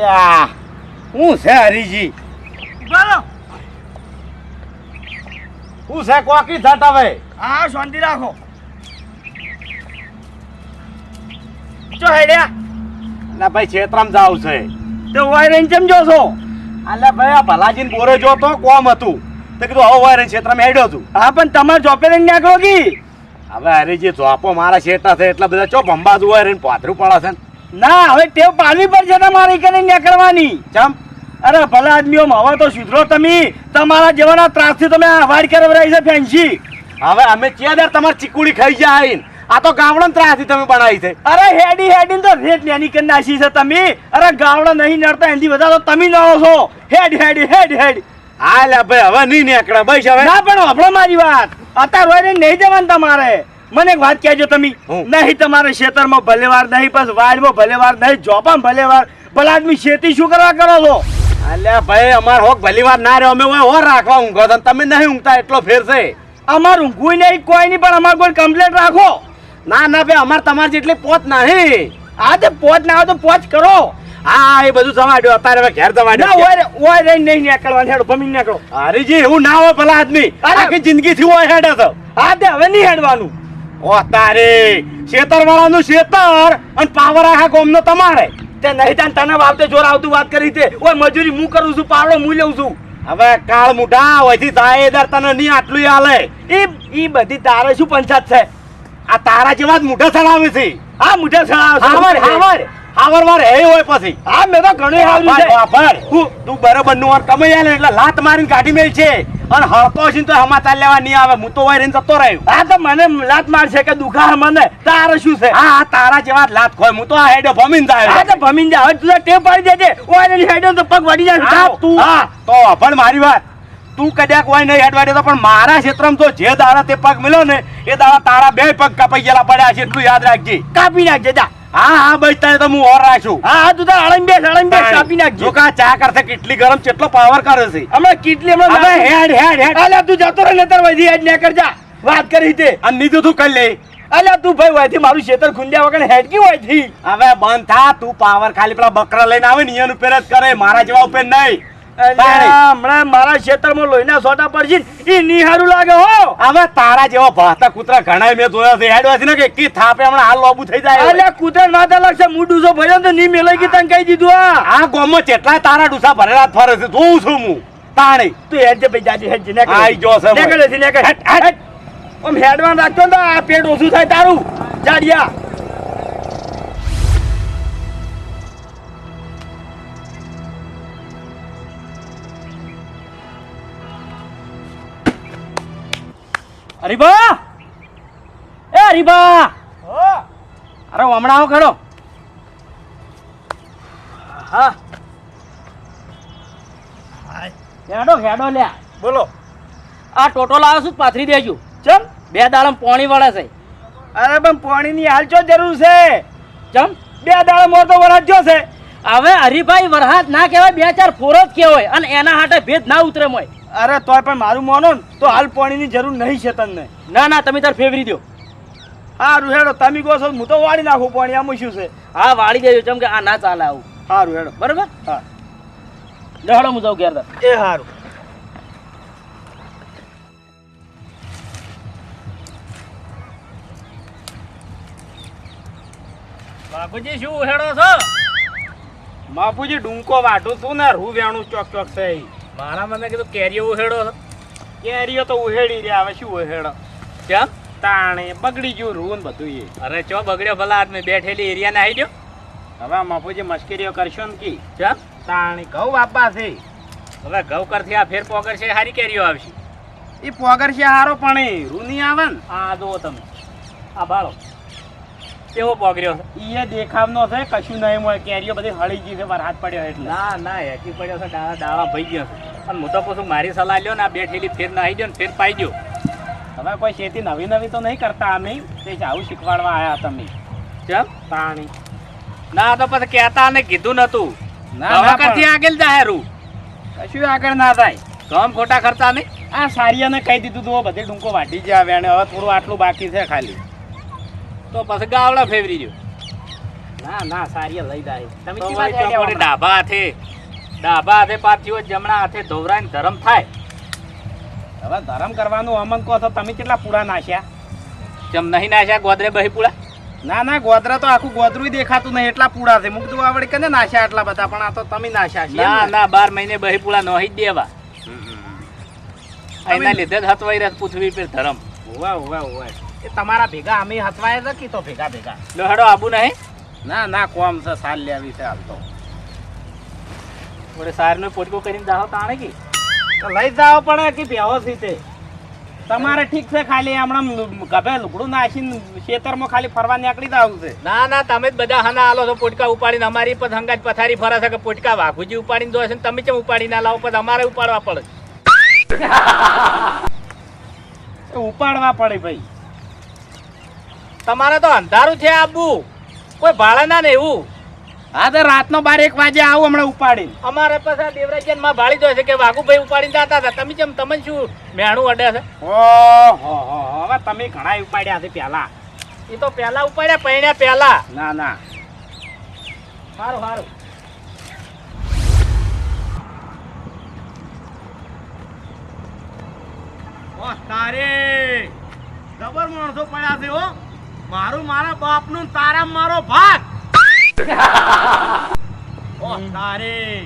અલ્યા હું છે હરીજી? બોલો. હું છે કોકી થતા ભાઈ? હા શાંતિ રાખો. ચો હેડ્યા. ના ભાઈ છેતરામ જાવ છે. તો વાયરન ચમ જો છો? અલ્યા ભાઈ આ ભલાજીન બોરે જો તો કોમ હતું. તે કીધું હવે વાયરે છેતરામ હેડ્યો છું હા પણ તમારે જોપે લઈને નાખો કી હવે હરીજી જોપો મારા છેતા છે એટલા બધા ચો ભંબાજુ વાયરે પાથરું પડે છે ને. ના હવે ટેવ પાડવી પડશે તમારે કરીને નીકળવાની? ચમ. અરે ભલા આદમીઓ હવે તો સુધરો તમે. તમારા જેવાના ત્રાસથી તમે અવાજ કરવરાઈ છે ફેન્સી હવે અમે ચિયાદાર તમારી ચીકુડી ખાઈ જાય. આ તો ગામડન ત્રાસથી તમે બનાવી છે. અરે હેડી હેડી તો રેટ લેની કરી નાખી છે તમે. અરે ગાવડા નહીં નડતા એની બધા તો તમે નડો છો. હેડ હેડ હેડ હેડ. હા લે ભાઈ હવે નહીં નીકળે. ભાઈ હવે. ના પણ આપણો મારી વાત. અત્યારે નહીં જવાનું તમારે. મને એક વાત કહેજો તમે. હું? નહીં તમારે ખેતરમાં ભલેવાર નહીં બસ વાડમાં ભલેવાર નહીં જોપામાં ભલેવાર. ભલા આદમી ખેતી શું કરવા કરો છો? અલ્યા ભાઈ અમાર હોક ભલી વાર ના રહ્યો. અમે હોય હોર રાખવા ઊંઘો તો. તમે નહીં ઊંઘતા એટલો ફેર છે. અમારું ઊંઘવું નહીં કોઈ નહીં પણ અમારે કોઈ કમ્પ્લેટ રાખો. ના ના ભાઈ અમાર તમારી જેટલી પોત નહીં. આ તે પોચ ના આવે તો પોચ કરો. હા એ બધું સમાડ્યો અત્યારે હવે ઘેર ના ઓય ઓય રહીને નહીં નીકળવાનું હેડો ભમી નીકળો. હરીજી એવું ના હોય ભલા આદમી! આખી જિંદગી થી હોય હેડે તો. હા તે હવે નહીં હેડવાનું. ઓ તારે શેતર વાળાનું શેતર અને પાવર આખા ગોમનો તમારે. તે નહીં તાન તને વાવતે જોર આવતું વાત કરી તે ઓય મજૂરી હું કરું છું, પાવડો હું લઉં છું. હવે કાળ મુઢા હોયથી દાયેદાર તને નહીં આટલું હાલે. એ ઈ બધી તારે શું પંચાયત છે? આ તારા જેવા જ મુઢા ચડાવે છે. હા, મુઢા સળાવ હાવર. હાવર હે હોય પછી. આ મે તો ઘણું આવ્યું છે. વાપર તું બરાબરનું વાર કમાઈ આલે એટલે લાત મારીને કાઢી મેલ છે. અને હળતો છે તો સમાચાર લેવા નહીં આવે. હું તો વાયરીને જતો રહ્યો. આ તો મને લાત મારશે કે દુખા મને? તારે શું છે? હા તારા જેવા લાત ખોય. હું તો આ હેડો ભમીન જાય આ તો ભમીન જાય હવે તું ટેપ પાડી દેજે. ઓય હેડો તો પગ વડી જાય. તું. હા. તો પણ મારી વાત. તું કદાચ કોઈ નહીં હેડવા દેતો પણ મારા ક્ષેત્રમાં તો જે દાડા તે પગ મળ્યો ને એ દાડા તારા બે પગ કપાઈ ગયેલા પડ્યા છે. એટલું યાદ રાખજે. કાપી નાખજે. જા. હા હા ભાઈ તને તો હું ઓર રાખશું હા હા તું તાર અળંગ બેસ અળંગ બેસ કાપી નાખજે. જો કા ચા કરતા કેટલી ગરમ કેટલો પાવર કરે છે. અમે કેટલી અમે હવે હેડ હેડ હેડ. અલ્યા તું જતો રહે નતર વધી હેડ ને કર જા. વાત કરી તે. અને નીધું તું કરી લે? અલ્યા તું ભાઈ વાયથી મારું શેતર ખુંદ્યા વગર હેડકી વાયથી? હવે બંધ થા તું પાવર ખાલી પેલા બકરા લઈને આવે ને એનું ઉપર જ કરે મારા જેવા ઉપર નહીં. હમણાં મારા ખેતરમાં લોહીના સોટા પડશે ને, ઈ લાગે હો. હવે તારા જેવા ભાતા કૂતરા ઘણા મેં જોયા છે. હેડવા ને કે કી થાપે હમણાં હાલ લોબુ થઈ જાય અલ્યા કૂતર ના તો લાગશે. મુડું છો ભર્યો તો ની મેલાઈ ગઈ તને કહી દીધું આ આ કેટલા તારા ડૂસા ભરેલા ફરે છે જોઉં છું હું. તાણી. તું હેડ જે ભાઈ જાજે હેડ જે આઈ જો છે નેકળ હેડ હેડ. ઓમ હેડવાન રાખતો ને આ પેટ ઓછું થાય તારું. જાડિયા. હરીબા એ હરીબા અરે હમણાં આવો ખરો હા. હેડો હેડો લ્યા બોલો. આ ટોટો લાવ્યો છું પાથરી દેજો. ચમ? બે દાડમ પોણી વળે છે. અરે પણ પાણીની હાલ ચો જરૂર છે. ચમ? બે દાડમ મોર તો વરસ જો છે. હવે હરીભાઈ વરસાદ ના કહેવાય બે ચાર ફોરો જ કહેવાય અને એના હાટે ભેદ ના ઉતરે મોય. અરે તોય પણ મારું માનો ને તો હાલ પાણીની જરૂર નહીં છે તમને ના ના તમે તાર ફેવરી દો. સારું હેડો તમે કહો છો હું તો વાળી નાખું પાણી આમ શું છે? હા વાળી દેજો ચમ કે આ ના ચાલે આવું. સારું હેડો. બરાબર? હા. લહડો હું જાઉં ઘેર તાર. એ સારું બાપુજી શું હેડો છો? બાપુજી ડુંકો વાટું છું ને રૂ વેણું ચોક ચોક છે ઈ. મારા મને કીધું કેરીઓ ઉહેડો કેરીઓ તો ઉહેડી રહ્યા હવે શું ઉહેડો? કેમ તાણે બગડી ગયું રૂ ને બધું એ. અરે ચો બગડ્યો ભલા આદમી બેઠેલી એરિયા ને આવી ગયો? હવે મફુજી મશ્કરીઓ કરશો ને કી? કેમ તાણી ઘઉં આપવા છે. હવે ઘઉં કરથી આ ફેર પોગર છે હારી કેરીઓ આવશે. એ પોગર છે હારો પણ એ રૂ નહીં આવે ને. આ જો તમે. આ બાળો. કેવો પોગર્યો એ દેખાવનો છે કશું નહીં મળે. કેરીઓ બધી હળી ગઈ છે વરસાદ હાથ પડ્યો એટલે. ના ના હેકી પડ્યો છે ડાળા ડાળા ભઈ ગયો છે. અને હું તો પછી મારી સલાહ લ્યો ને આ બેઠેલી ફેર ના આવી ગયો ને ફેર પાઈ ગયો તમે કોઈ ખેતી નવી નવી તો નહીં કરતા અમે. તે આવું શીખવાડવા આવ્યા તમે. ચમ? પાણી ના તો પછી કહેતા અને કીધું નતું ના, ના, આગળ જાહેરું કશું આગળ ના થાય. ગમ ખોટા ખર્ચા નહીં? આ સારિયાને કહી દીધું તું બધે ડુંકો વાટી જ આવ્યા અને હવે થોડું આટલું બાકી છે ખાલી. તો પછી ગાવડા ફેવરી ગયો ના ના સારી લઈ જાય. તમે ડાભા વળી ડાબા હાથે હાથે જમણા હાથે ધોવરાઈને ધરમ થાય. હવે ધરમ કરવાનું અમન કહો તો તમે કેટલા પૂરા નાખ્યા જમ નહીં નાખ્યા ગોદરે બહી પૂળા? ના ના ગોદરા તો આખું ગોદરું દેખાતું નહીં એટલા પૂળા છે. મુકતું આવડે કે નાશ્યા આટલા બધા? પણ આ તો તમે નાશ્યા છે ના ના? બાર મહિને બહી પૂળા નોહી જ દેવા. એના લીધે જ હતવાઈ રહ્યા પૃથ્વી પર ધરમ. હોવા હોવા હોવા. એ તમારા ભેગા અમે હતવાય નથી તો ભેગા ભેગા? લો હેડો આબુ નહીં? ના ના કોમ છે સાલ લેવી છે હાલ તો. વળી સારનો પોટકો કરીને જાઓ તાણે કે? તો લઈ જાવ પડે કે વ્યવસ્થિત સીતે તમારે ઠીક છે ખાલી હમણાં ગભે લુગડું નાખીને ખેતરમાં ખાલી ફરવા નીકળી જાવ છે. ના ના તમે જ બધા હના આલો છો પોટકા ઉપાડીને. અમારી પર હંગાજ પથારી ફરે છે કે પોટકા વાઘુજી ઉપાડીને દો છે ને તમે કેમ ઉપાડી ના લાવો? પછી અમારે ઉપાડવા પડે. ઉપાડવા પડે ભાઈ. તમારે તો અંધારું છે આબુ. કોઈ ભાડે ના ને એવું. હા તો રાતનો બાર એક વાગે આવું હમણાં ઉપાડીને. અમારે પાછા દેવરાજનમાં ભાળી દો છે કે વાઘુભાઈ ઉપાડીને જતા હતા. તમે કેમ તમને શું મેણું અડે છે? ઓહો હો હો, હવે તમે ઘણા ઉપાડ્યા છે પહેલા. એ તો પહેલા ઉપાડ્યા પૈણ્યા પહેલા. ના ના. સારું સારું ઓ તારે. જબર માણસો પડ્યા છે હો. મારું મારા બાપનું ને તારા મારો ભાગ. ઓ તારે.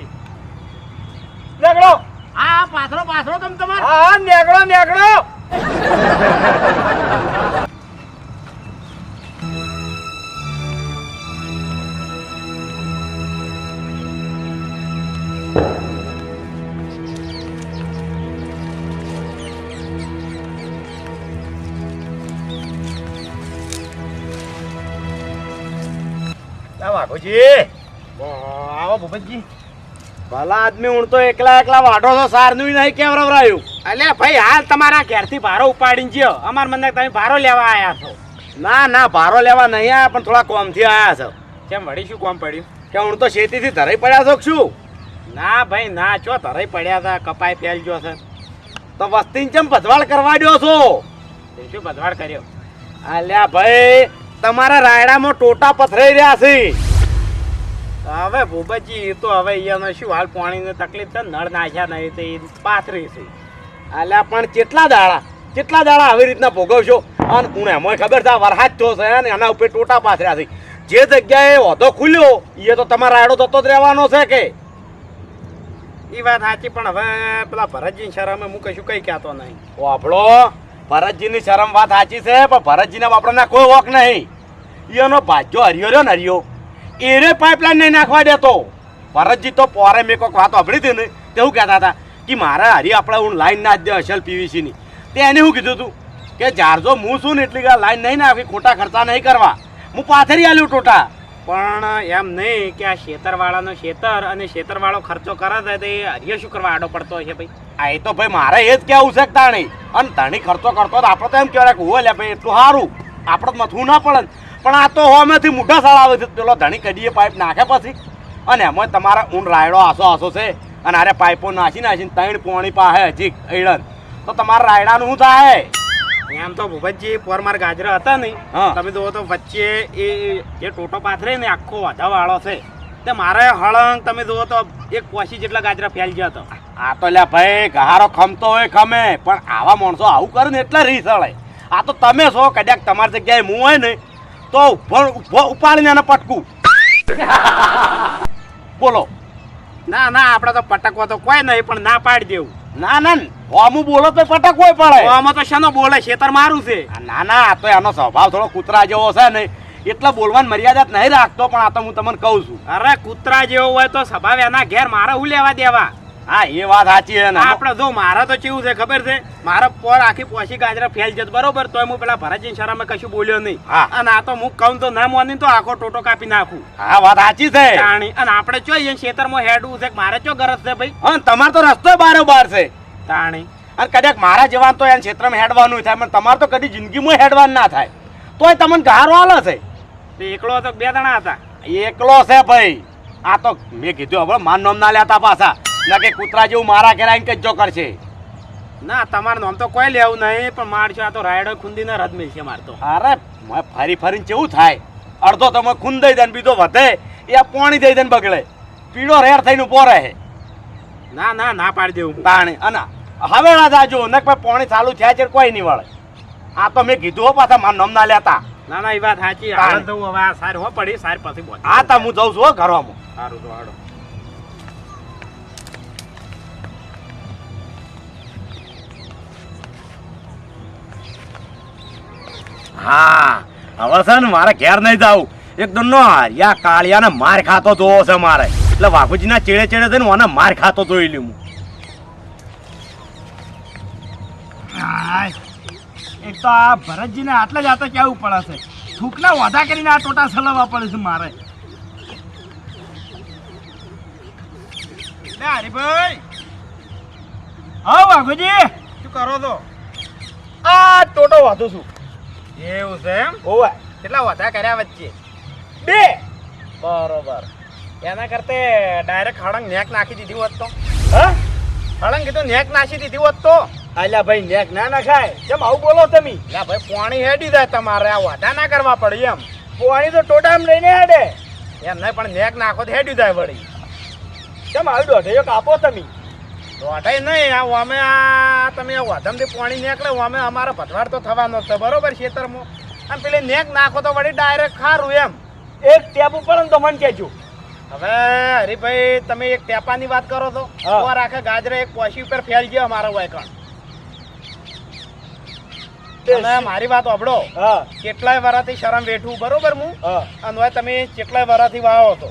નેકળો. આ પાછળો પાછળો તમ તમારે. હા નેગડો નેકળો. વાઘોજી આવો ભૂપતજી. ભલા આદમી હું તો એકલા એકલા વાઢો છો સારનું નહીં કેમ રવરાયું? અલ્યા ભાઈ હાલ તમારા ઘેરથી ભારો ઉપાડીને ગયો અમાર મને તમે ભારો લેવા આવ્યા છો. ના ના ભારો લેવા નહીં આવ્યા પણ થોડા કોમથી આવ્યા છો. કેમ વળી શું કોમ પડ્યું? કે હું તો શેતીથી ધરાઈ પડ્યા છો શું? ના ભાઈ ના ચો ધરાઈ પડ્યા હતા કપાઈ ફેલ ગયો છે. તો વસ્તીને ચમ ભદવાડ કરવા દ્યો છો શું ભદવાડ કર્યો? અલ્યા ભાઈ તમારા રાયડામાં ટોટા પથરાઈ રહ્યા છે. હવે ભૂપતજી એ તો હવે અહીંયાનો શું હાલ પાણીની તકલીફ છે નળ નાખ્યા નહીં તો એ પાથરી છે. અલ્યા પણ કેટલા દાડા કેટલા દાડા આવી રીતના ભોગવશો? અને હું એમાં ખબર છે વરસાદ થયો છે ને એના ઉપર ટોટા પાથર્યા છે. જે જગ્યાએ ઓધો ખુલ્યો એ તો તમારા રાયડો થતો જ રહેવાનો છે કે? એ વાત સાચી પણ હવે પેલા ભરતજી શરમે હું કશું કઈ કહેતો નહીં. વાપડો ભરતજીની શરમ વાત સાચી છે પણ ભરતજીના બાપડાના કોઈ વોક નહીં. એનો ભાજ્યો હરિયો રહ્યો ને હરિયો. એરે પાઇપલાઇન નહીં નાખવા દેતો. ભરતજી તો પોરે મેં કોઈક વાત સાંભળી હતી ને, તે શું કહેતા હતા કે મારા હરી આપણે હું લાઈન નાખ દે અસલ પીવીસીની તે એને શું કીધું તું? કે જારજો હું છું ને એટલી કે લાઈન નહીં નાખી, ખોટા ખર્ચા નહીં કરવા. હું પાથરી આલ્યું ટોટા. પણ એમ નહીં કે આ શેતરવાળાનો શેતર અને શેતરવાળો ખર્ચો કરે છે તો એ હરિયો શું કરવા આડો પડતો હશે ભાઈ? આ એ તો ભાઈ મારે એ જ કહેવું છે તાણી. અને ધણી ખર્ચો કરતો તો આપણે તો એમ કહેવાય કે હોય લે ભાઈ, એટલું સારું. આપણે તો મથવું ના પડે ને. પણ આ તો હોમેથી મોઢા સાળ આવે છે. પેલો ધણી કડીએ પાઇપ નાખે પછી. અને એમાં તમારા ઊંડ રાયડો આસો આસો છે. અને આરે પાઇપો નાસી નાસીને ત્રણ પોણી પાસે હજી એડન તો તમારા રાયડાનું શું થાય? એમ તો ભૂપતજી પોરમાર ગાજરા હતા નહીં. તમે જુઓ તો વચ્ચે એ જે ટોટો પાથરે ને આખો વાળો છે. તે મારે હળંગ તમે જુઓ તો એક પોસી જેટલા ગાજરા ફેલ ગયા હતા. આ તો લ્યા ભાઈ ગહારો ખમતો હોય ખમે પણ આવા માણસો આવું કરે ને એટલે રીસ આ તો તમે છો કદાચ તમારી જગ્યાએ હું હોય ને તો ઊભો ઉપાડીને એને પટકું. બોલો. ના ના આપણે તો પટકવા તો કોઈ નહીં પણ ના પાડી દેવું. ના ના હોમું બોલો તો પટક હોય પડે. આમાં તો શેનો બોલે? શેતર મારું છે. ના ના આ તો એનો સ્વભાવ થોડો કૂતરા જેવો છે ને એટલે બોલવાની મર્યાદા નહીં રાખતો પણ આ તો હું તમને કહું છું. અરે કૂતરા જેવો હોય તો સ્વભાવ એના ઘેર મારે હું લેવા દેવા? હા એ વાત સાચી છે ને. આપણે જો મારા તો કેવું છે ખબર છે? મારા પર આખી પોસી ગાજરા ફેલ જત બરોબર? તોય હું પેલા ભરતજી શરમે કશું બોલ્યો નહીં. અને આ તો હું કહું તો ના મોની તો આખો ટોટો કાપી નાખું. હા વાત સાચી છે. અને આપણે ચો જોઈએ ખેતરમાં હેડવું છે મારે ચો ગરજ છે ભાઈ? હા તમારે તો રસ્તો બારો બાર છે. તાણી અને કદાચ મારા જવાન તો એને ક્ષેત્રમાં હેડવાનું થાય પણ તમારે તો કદી જિંદગીમાં હેડવાનું ના થાય. તોય તમને ગારો વાલો છે. એકલો તો બે જણા હતા. એકલો છે ભાઈ. આ તો મેં કીધું હવે માન નામ ના લેતા પાછા. ના કે કૂતરા જેવું મારા ઘેરા કે જો કરશે. ના તમારું નામ તો કોઈ લેવું નહીં પણ મારશો આ તો રાયડો ખુંદીને રદ છે મારતો અરે ફરી ફરીને કેવું થાય? અડધો તમે ખૂન દઈ દે બીજો વધે. એ પોણી દઈ દે બગડે. પીળો રેર થઈને ઊભો રહે. ના ના ના પાડી દેવું. પાણી અને હવે ના જાજો ને પછી પોણી ચાલુ થયા છે કોઈ નહીં વળે. આ તો મેં કીધું હો પાછા મારું નામ ના લેતા. ના ના એ વાત સાચી. હાલ તો હું હવે આ સાર હો પડી સાર પછી આ તો હું જઉં છું હો ઘરમાં. સારું તો હાડો હવે છે ને મારે ઘેર નહીં જાવું એકદમ નો હરિયા કાળિયાને માર ખાતો જોવો છે મારે. એટલે બાપુજીના ચેડે ચેડે થઈને મને માર ખાતો જોઈ લ્યું હું. એક તો આ ભરતજીને આટલે જ આતો કેવું પડે છે. થૂકના વાધા કરીને આ ટોટા સલાવવા પડે છે મારે. હરિભાઈ હરીભાઈ. હા બાપુજી શું કરો છો? આ ટોટો વાંધો છું. એવું છે એમ? ઓવા કેટલા વાધા કર્યા વચ્ચે? બે. બરોબર. એના કરતે ડાયરેક્ટ હળંગ નેક નાખી દીધી હોત તો? હા? હળંગ કીધું નેક નાખી દીધી હોત તો? અલ્યા ભાઈ નેક ના નખાય. કેમ આવું બોલો તમે? ના ભાઈ પાણી હેડી જાય તમારે આ વાધા ના કરવા પડે એમ. પાણી તો ટોટામ લઈને હેડે. એમ નહીં પણ નેક નાખો તો હેડી જાય વળી. કેમ આવી દોઢ કાપો તમે? દોઢાઈ નહીં આ અમે આ તમે વાધમથી પાણી નીકળે અમે અમારો ભટવાડ તો થવાનો છે. બરોબર ખેતરમાં? અને પેલી નેક નાખો તો વળી ડાયરેક્ટ ખારું એમ. એક ટેપ ઉપર તો મને કહેજો હવે હરીભાઈ તમે એક ટેપાની વાત કરો તો આખે ગાજરે એક પોશી ઉપર ફેલ ગયો અમારો વાયકણ. અને મારી વાત ઓભળો કેટલાય વરાથી શરમ વેઠું બરોબર હું? અને તમે કેટલાય વરાથી વાવો હતો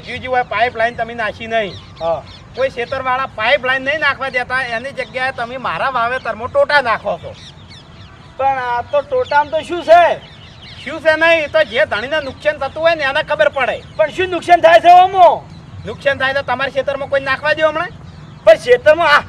હજી હજુ પાઇપ લાઈન તમે નાખી નહીં. હા. કોઈ ખેતરવાળા પાઇપલાઇન નહીં નાખવા દેતા એની જગ્યાએ તમે મારા વાવેતરમાં ટોટા નાખો છો. પણ આ તો ટોટામાં તો શું છે? શું છે નહીં? તો જે ધણીને નુકસાન થતું હોય ને એને ખબર પડે. પણ શું નુકસાન થાય છે ઓમો? નુકસાન થાય તો તમારા ખેતરમાં કોઈ નાખવા દો હમણાં? પણ ખેતરમાં આ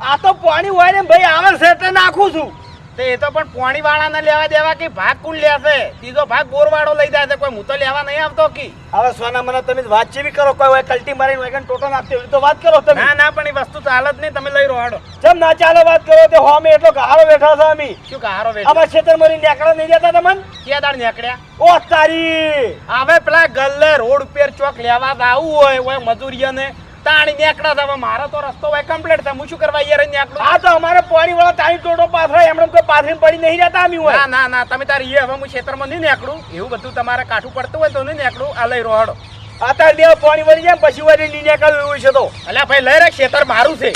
આ તો પાણી હોય ને ભાઈ આવે છે એટલે નાખું છું. તો એ તો પણ પોણી વાળાને લેવા દેવા કે ભાગ કોણ લેશે? ત્રીજો ભાગ બોરવાળો લઈ જાય છે. કોઈ હું તો લેવા નહીં આવતો કે? હવે સોના મને તમે વાત જેવી કરો. કોઈ હોય કલ્ટી મારીને વેગન ટોટો નાખતી હોય તો વાત કરો તમે. ના ના પણ એ વસ્તુ ચાલે જ નહીં. તમે લઈ રોડો જેમ ના ચાલે વાત કરો તે હોમે એટલો ગાળો બેઠા છે અમે. શું કહારો વેચો આમાં ક્ષેત્ર મરી નેકડા નહીં દેતા તમને? કે દાડ નીકળ્યા? ઓ તારી! હવે પેલા ગલ્લે રોડ ઉપર ચોક લેવા આવું હોય હોય મજૂરીઓને. તાણી છે. હવે મારો તો રસ્તો હોય કમ્પ્લીટ છે. હું શું કરવા યાર નીકળું? આ તો અમારે પાણી વાળા તારી ટોટો પાથરા એમણે કોઈ પાથરીને પડી નહીં રહેતા અમે હોય. ના ના તમે તારી એ હવે હું ખેતરમાં નહીં નીકળું. એવું બધું તમારે કાઠું પડતું હોય તો નહીં નીકળું. આ લઈ રોહાડો અત્યારે તાર પાણી વળી જાય પછી વળી નહીં નીકળવું એવું છે તો. એટલે ભાઈ લઈ રે ખેતર મારું છે.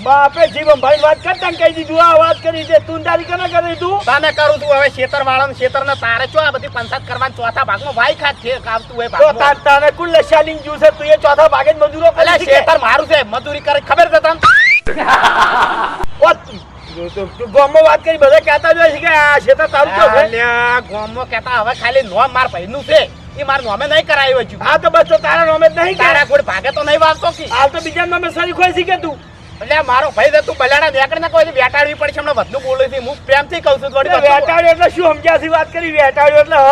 બાપે જીવન ભાઈ વાત કરતા કહી દીધું આ વાત કરી છે તું તારી કને કરી તું? તને કરું છું હવે ખેતર વાળાને ખેતર ને તારે છો આ બધી પંચાયત કરવાની ચોથા ભાગમાં ભાઈ ખાત છે આવતું હોય તો તાર તારે કુલ લશાલીન જ્યુ છે તું એ ચોથા ભાગે જ મજૂરો કરે છે? ખેતર મારું છે મજૂરી કરે ખબર છે તને? ઓ, તું વાત કરી બધા કહેતા જ હોય છે કે આ ખેતર તારું તો છે? કહેતા હવે ખાલી નોમ માર ભાઈનું છે. એ માર નોમે નહીં કરાયું હજુ. હા તો બસ તો તારા નામે જ નહીં તારા કોઈ ભાગે તો નહીં વાગતો કી? હાલ તો બીજા નામે સરી ખોઈ શીખે તું? એટલે મારો ભાઈ તું બલાડા નીકળી ના કોઈ વેટાડવી પડશે હમણાં વધુ બોલે છે હું પ્રેમથી કહું છું થોડી વેટાડ્યો એટલે શું સમજ્યાથી વાત કરી વેટાડ્યો એટલે હ?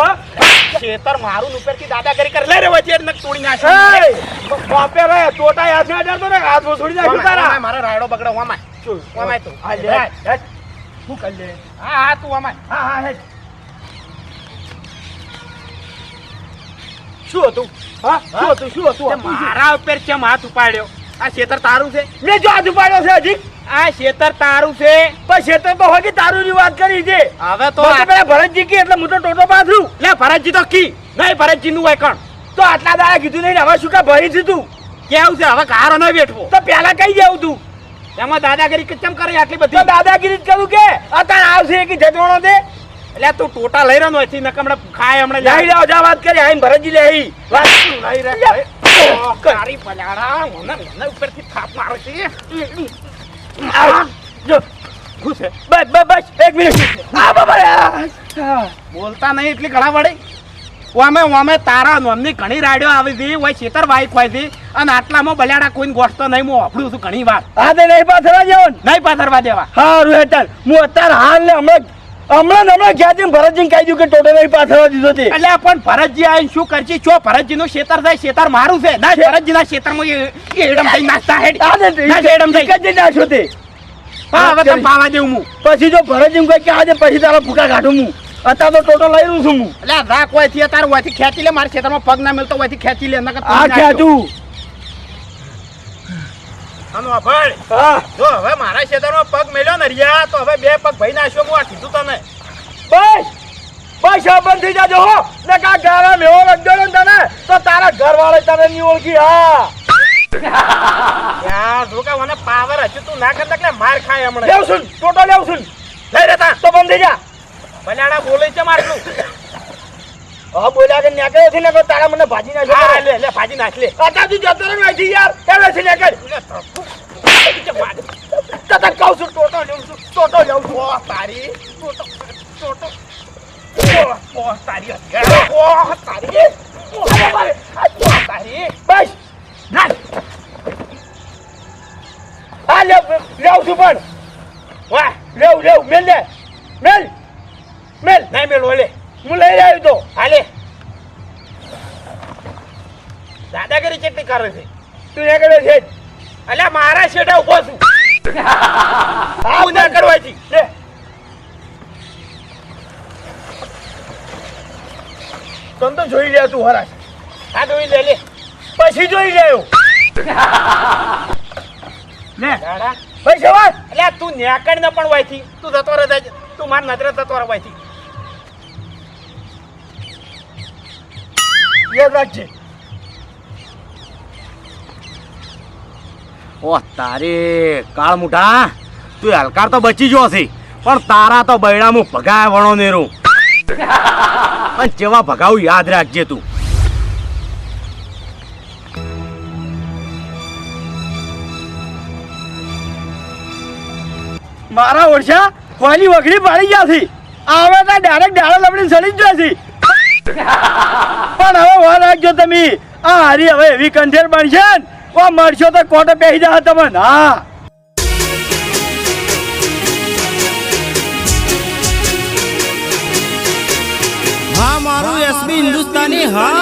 ખેતર મારું ઉપરથી દાદાગીરી કરી. લઈ રે વચ્ચે એટલે તોડી નાખે. બાપે રે તોતા યાદ ના અડાડતો ને હાથ છોડી નાખ્યો તારા. મારો રાયડો બગડો વામાય શું? વામાય તું. હા, લે. શું કરી લે હા હા તું વામાય હા હા હે શું હતું? હા? શું હતું? શું હતું? મારા ઉપર કેમ હાથ ઉપાડ્યો? આ ખેતર તારું છે? મેં જો હાથ ઉપાડ્યો છે હજી. આ ખેતર તારું છે. પણ ખેતર તો હોય તારું ની વાત કરી છે. હવે તો પેલા ભરતજી કી એટલે હું તો ટોટો પાથરું લે ભરતજી તો કી. નહીં ભરતજી નું હોય કણ. તો આટલા દાડા કીધું નહીં હવે શું કે ભરી દીધું કેવું છે? હવે કારો ન બેઠવો તો પેલા કઈ જવું તું? એમાં દાદાગીરી કેમ કરે આટલી બધી? દાદાગીરી જ કરું કે? અત્યારે આવશે કે જજવાણો દે એટલે તું ટોટા લઈ રહ્યો નથી નકમ હમણાં ખાય હમણાં લઈ જાવ જા વાત કરી આઈ ભરતજી લે આઈ. વાત લઈ રે. ઓહ, પલાડા મને મને ઉપરથી થાપ મારો છે. જો. શું છે? બસ બસ બસ. એક મિનિટ. આ બાબા બોલતા નહીં એટલી ઘણા વડે ઓમે ઓમે તારા નોમની ઘણી રાડ્યો આવી હતી ઓય છેતર વાઈક હોય હતી. અને આટલામાં બલાડા કોઈને ગોઠતો નહીં હું વાપરું છું ઘણી વાર. હા તે નહીં પાથરવા જેવો નહીં પાથરવા દેવા. હારું હેઠળ. હું અત્યારે હાલ ને હમણાં હમણાં હમણાં ગયા છે ભરતજીને કહી દીધું કે ટોટલ પાથરવા દીધો છે એટલે પણ ભરતજી આવીને શું કરશે? છો ભરતજી નું શેતર થાય ખેતર મારું છે. ના ભરતજી ના એ- એ એડમ થઈ નાખતા હેડ. એડમ થઈ. તે. હા હવે તમે પાવા દેવું હું. પછી જો ભરતજી કોઈ કે આજે પછી તારા ફૂકા કાઢું હું. અત્યારે તો ટોટો લઈ રહ્યું છું હું. એટલે રાખ હોયથી તાર હોયથી ખેંચી લે મારા ખેતરમાં પગ ના મળતો હોય ખેંચી લે નકર આ ખેંચું. આનો અભણ. હા. જો હવે મારા ખેતરમાં પગ મેલ્યો ને રિયા તો હવે બે પગ ભાઈ નાખ્યો હું આ કીધું તને. બસ! બસ બંધ થઈ જાજો હો. ને કા ગારા મેવો લગજો ને તને તો તારા ઘરવાળા તને નહીં ઓળખી હા. યાર જોકા મને પાવર હશે તું ના કરતા એટલે માર ખાય હમણાં. લેવ છું ટોટો લેવ છું લઈ રહેતા તો બંધ થઈ જા. ભલાડા બોલે છે મારલું હા બોલ્યા કે નથી તારા મને ભાજી હા. લે લે ભાજી નાખ લે. અત્યારે તું જતો રહે યાર. નથી ન્યાકે લે, ધક્કુ. એટલે માર. તો તને કહું છું ટોટો લેવ છું ટોટો લેવ છું. ઓહ, તારી. ટોટો ટોટો. ઓહ, ઓહ, તારી ઓહ, તારી. ઓહ, ઓહ, તારી. બસ. નાખ. હા લેવ લેવ છું પણ. વાહ લેવ લેવ. મેલ લે. મેલ. મેલ. નહીં મેળવો લે. હું લઈ આવ્યો તો. હાલે. દાદાગીરી કેટલી કરે છે? તું ન્યા કરે છે અલ્યા મારા શેઠા ઊભો છું. આવું હું ના કરવાથી. લે. તને તો જોઈ લે તું હરાશ. હા જોઈ લે લે. પછી જોઈ લેયો લે. દાડા. ભાઈ સવાર અલ્યા તું ન્યાકડ ન પણ વાયથી. તું જતો રહે. તું માર નજરે જતો રહે વાયથી. યાદ રાખજે. ઓહ તારે કાળ મુઠા તું હલકાર તો બચી ગયો છે પણ તારા તો બૈડામાં ભગાય વણો નેરું. પણ જેવા ભગાવું યાદ રાખજે તું. મારા ઓરછા કોઈની વગડી પાડી ગયા છે આવે તો ડાયરેક્ટ ડાળો લપડી સડી જ જાય છે પણ હવે વાર રાખજો તમે. આ હારી હવે એવી કંઠેર બનશે ને મળશો તો કોટે બેસી જા તમે. હા. હા, મારું એસબી હિન્દુસ્તાની હા.